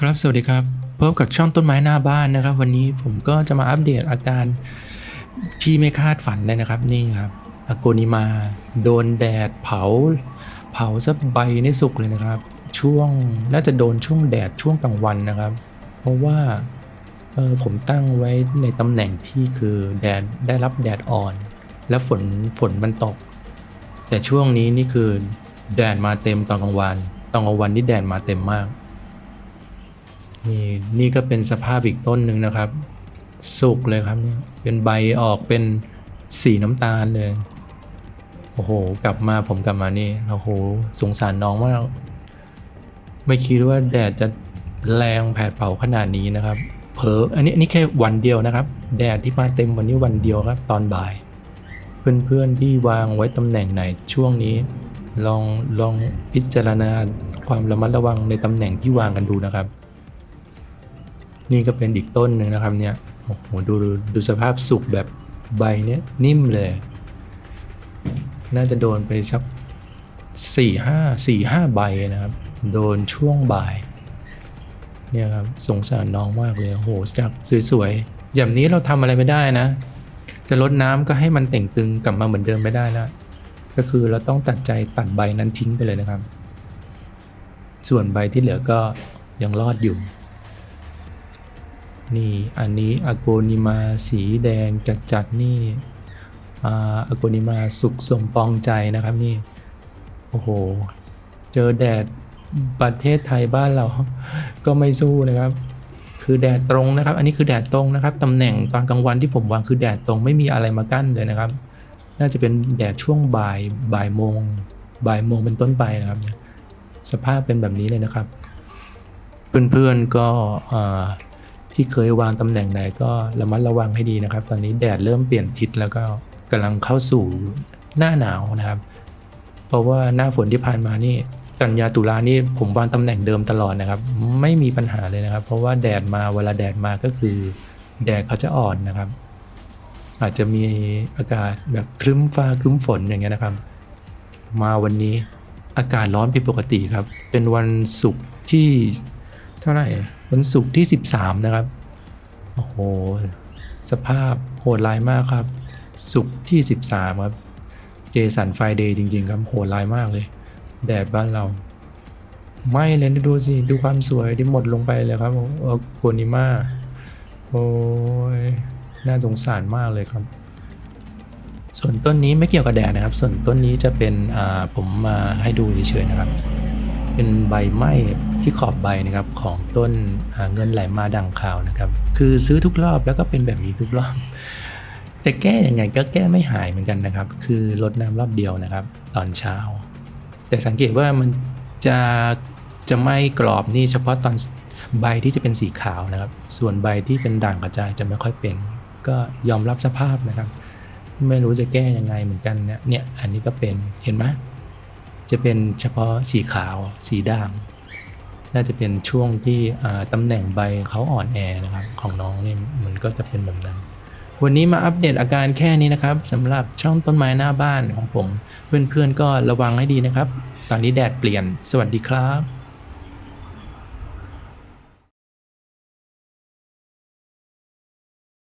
ครับสวัสดีครับ พบกับช่องต้นไม้หน้าบ้านนะครับ วันนี้ผมก็จะมาอัปเดตอาการที่ไม่คาดฝันเลยนะครับ นี่ครับอาโกนิมา โดนแดดเผา เผาซะใบในสุกเลยนะครับ ช่วงน่าจะโดนช่วงแดดช่วงกลางวันนะครับ เพราะว่าเออผมตั้งไว้ในตำแหน่งที่คือแดดได้รับแดดอ่อน แล้วฝนฝนมันตก แต่ช่วงนี้นี่คือแดดมาเต็มตอนกลางวันตอนกลางวันนี่แดดมาเต็มมาก นี่นี่ก็เป็นสภาพอีกต้นหนึ่งนะครับ สุกเลยครับเนี่ยเป็นใบออกเป็นสีน้ำตาลเลยโอ้โห กลับมาผมกลับมานี่โอ้โหสงสารน้องมากไม่คิดว่าแดดจะแรงแผดเผาขนาดนี้นะครับ เผลออันนี้อันนี้แค่วันเดียวนะครับ แดดที่มาเต็มวันนี้วันเดียวครับ ตอนบ่าย เพื่อนๆที่วางไว้ตำแหน่งไหนช่วงนี้ ลองลองพิจารณาความระมัดระวังในตำแหน่งที่วางกันดูนะครับ นี่ก็เป็นอีกต้นหนึ่งนะครับเนี่ยโอ้โหดูดูสภาพสุกแบบใบเนี้ยนิ่มเลย น่าจะโดนไปสักสี่ห้าสี่ห้าใบนะครับ โดนช่วงบ่าย เนี่ยครับสงสารน้องมากเลยโอ้โหจากสวยๆอย่างนี้เราทำอะไรไม่ได้นะ จะลดน้ำก็ให้มันเต่งตึงกลับมาเหมือนเดิมไม่ได้แล้วก็คือเราต้องตัดใจตัดใบนั้นทิ้งไปเลยนะครับ ส่วนใบที่เหลือก็ยังรอดอยู่ นี่อันนี้อโกนิมาสีแดงจัดจัดๆนี่อาอโกนิมาสุกสมปองใจนะครับนี่ โอ้โห เจอแดดประเทศไทยบ้านเราก็ไม่สู้นะครับ คือแดดตรงนะครับ อันนี้คือแดดตรงนะครับตำแหน่งตอนกลางวันที่ผมวางคือแดดตรงไม่มีอะไรมากั้นเลยนะครับ น่าจะเป็นแดดช่วงบ่ายบ่ายโมงบ่ายโมงเป็นต้นไปนะครับ สภาพเป็นแบบนี้เลยนะครับ เพื่อนๆก็ ที่เคยวางตำแหน่งไหนก็ระมัดระวังให้ดีนะครับ ตอนนี้แดดเริ่มเปลี่ยนทิศแล้วก็กำลังเข้าสู่หน้าหนาวนะครับ เพราะว่าหน้าฝนที่ผ่านมานี่กันยาตุลานี่ผมวางตำแหน่งเดิมตลอดนะครับ ไม่มีปัญหาเลยนะครับ เพราะว่าแดดมาเวลาแดดมาก็คือแดดเขาจะอ่อนนะครับ อาจจะมีอากาศแบบครึ้มฟ้าครึ้มฝนอย่างเงี้ยนะครับ มาวันนี้อากาศร้อนผิดปกติครับ เป็นวันศุกร์ที่ เท่าไหร่วันศุกร์ที่ 13 นะครับ โอ้โห สภาพโหดร้ายมากครับ ศุกร์ที่ 13 ครับ เจสันไฟเดย์จริง ๆ ครับ โหดร้ายมากเลย แดดบ้านเรา ไม่เลยดูสิ ดูความสวยที่หมดลงไปเลยครับโอโกนิมาโอ้ย น่าสงสารมากเลยครับ ส่วนต้นนี้ไม่เกี่ยวกับแดดนะครับ ส่วนต้นนี้จะเป็น อ่า ผมมาให้ดูเฉยๆนะครับ เป็นใบไม้ ที่ขอบใบนะครับของต้นเงินไหลมาดังข่าวนะครับ คือซื้อทุกรอบแล้วก็เป็นแบบนี้ทุกรอบแต่แก้ยังไงก็แก้ไม่หายเหมือนกันนะครับ คือลดน้ำรอบเดียวนะครับ ตอนเช้า แต่สังเกตว่ามันจะจะไม่กรอบนี่เฉพาะตอนใบที่จะเป็นสีขาวนะครับ ส่วนใบที่เป็นด่างกระจายจะไม่ค่อยเป็น ก็ยอมรับสภาพนะครับ ไม่รู้จะแก้ยังไงเหมือนกันเนี่ยเนี่ยอันนี้ก็เป็นเห็นไหมจะเป็นเฉพาะสีขาว สีด่าง น่าจะเป็นช่วงที่ตำแหน่งใบเขาอ่อนแอนะครับของน้องนี่มันก็จะเป็นแบบนั้น วันนี้มาอัปเดตอาการแค่นี้นะครับสำหรับช่องต้นไม้หน้าบ้านของผม เพื่อนๆก็ระวังให้ดีนะครับ ตอนนี้แดดเปลี่ยน สวัสดีครับ